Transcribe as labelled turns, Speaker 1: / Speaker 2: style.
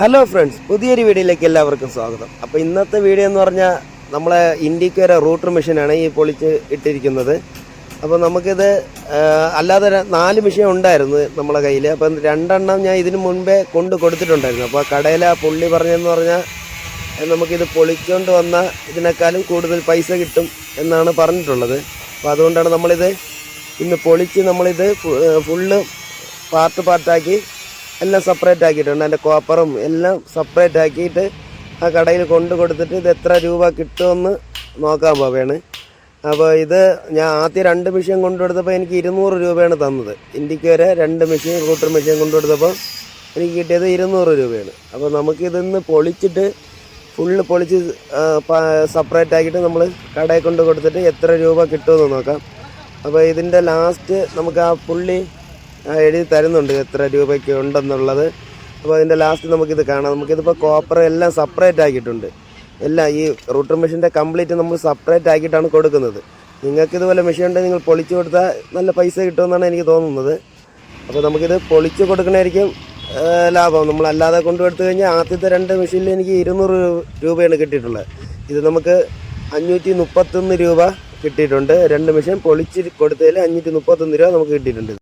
Speaker 1: Hello friends പുതിയൊരു വീഡിയോയിലേക്ക് എല്ലാവർക്കും സ്വാഗതം. അപ്പോൾ ഇന്നത്തെ വീഡിയോ എന്ന് പറഞ്ഞാൽ നമ്മളെ ഇൻഡിക്കോര റൂട്ടർ മെഷീനാണ് ഈ പൊളിച്ച് ഇട്ടിരിക്കുന്നത്. അപ്പോൾ നമുക്കിത് അല്ലാതെ നാല് മെഷീൻ ഉണ്ടായിരുന്നു നമ്മളെ കയ്യിൽ അപ്പം രണ്ടെണ്ണം ഞാൻ ഇതിന് മുൻപേ കൊണ്ട് കൊടുത്തിട്ടുണ്ടായിരുന്നു. അപ്പോൾ കടയിൽ ആ പുള്ളി പറഞ്ഞതെന്ന് പറഞ്ഞാൽ നമുക്കിത് പൊളിച്ചുകൊണ്ട് വന്ന ഇതിനേക്കാളും കൂടുതൽ പൈസ കിട്ടും എന്നാണ് പറഞ്ഞിട്ടുള്ളത്. അപ്പോൾ അതുകൊണ്ടാണ് നമ്മളിത് ഇന്ന് പൊളിച്ച് നമ്മളിത് ഫുള്ള് പാർട്ട് പാർട്ടാക്കി എല്ലാം സെപ്പറേറ്റ് ആക്കിയിട്ടുണ്ട്. അതിന്റെ കോപ്പറും എല്ലാം സെപ്പറേറ്റ് ആക്കിയിട്ട് ആ കടയിൽ കൊണ്ടു കൊടുത്തിട്ട് ഇത് എത്ര രൂപ കിട്ടുമെന്ന് നോക്കാൻ പോവുകയാണ് അപ്പോൾ ഇത് ഞാൻ ആദ്യം രണ്ട് മെഷീൻ കൊണ്ടുകൊടുത്തപ്പോൾ എനിക്ക് ഇരുന്നൂറ് രൂപയാണ് തന്നത്. ഇന്ത്യയ്ക്ക് വരെ രണ്ട് മെഷീൻ റൂട്ടർ മെഷീൻ കൊണ്ടുകൊടുത്തപ്പോൾ എനിക്ക് കിട്ടിയത് ഇരുന്നൂറ് രൂപയാണ്. അപ്പോൾ നമുക്കിതൊന്ന് പൊളിച്ചിട്ട് ഫുള്ള് പൊളിച്ച് സെപ്പറേറ്റ് ആക്കിയിട്ട് നമ്മൾ കടയിൽ കൊണ്ട് കൊടുത്തിട്ട് എത്ര രൂപ കിട്ടുമെന്ന് നോക്കാം. അപ്പോൾ ഇതിന്റെ ലാസ്റ്റ് നമുക്ക് ആ പുള്ളി എഴുതി തരുന്നുണ്ട് എത്ര രൂപയ്ക്ക് ഉണ്ടെന്നുള്ളത്. അപ്പോൾ അതിന്റെ ലാസ്റ്റ് നമുക്കിത് കാണാം. നമുക്കിതിപ്പോൾ കോപ്പർ എല്ലാം സെപ്പറേറ്റ് ആക്കിയിട്ടുണ്ട്. എല്ലാം ഈ റൂട്ടർ മെഷീന്റെ കംപ്ലീറ്റ് നമ്മൾ സെപ്പറേറ്റ് ആക്കിയിട്ടാണ് കൊടുക്കുന്നത്. നിങ്ങൾക്ക് ഇതുപോലെ മെഷീൻ ഉണ്ടെങ്കിൽ നിങ്ങൾ പൊളിച്ചു കൊടുത്താൽ നല്ല പൈസ കിട്ടുമെന്നാണ് എനിക്ക് തോന്നുന്നത്. അപ്പോൾ നമുക്കിത് പൊളിച്ച് കൊടുക്കണമായിരിക്കും ലാഭം. നമ്മൾ അല്ലാതെ കൊണ്ടുകൊടുത്തു കഴിഞ്ഞാൽ ആദ്യത്തെ രണ്ട് മെഷീനിൽ എനിക്ക് ഇരുന്നൂറ് രൂപയാണ് കിട്ടിയിട്ടുള്ളത്. ഇത് നമുക്ക് അഞ്ഞൂറ്റി മുപ്പത്തൊന്ന് രൂപ കിട്ടിയിട്ടുണ്ട്. രണ്ട് മെഷീൻ പൊളിച്ച് കൊടുത്തതിൽ അഞ്ഞൂറ്റി മുപ്പത്തൊന്ന് രൂപ നമുക്ക് കിട്ടിയിട്ടുണ്ട്.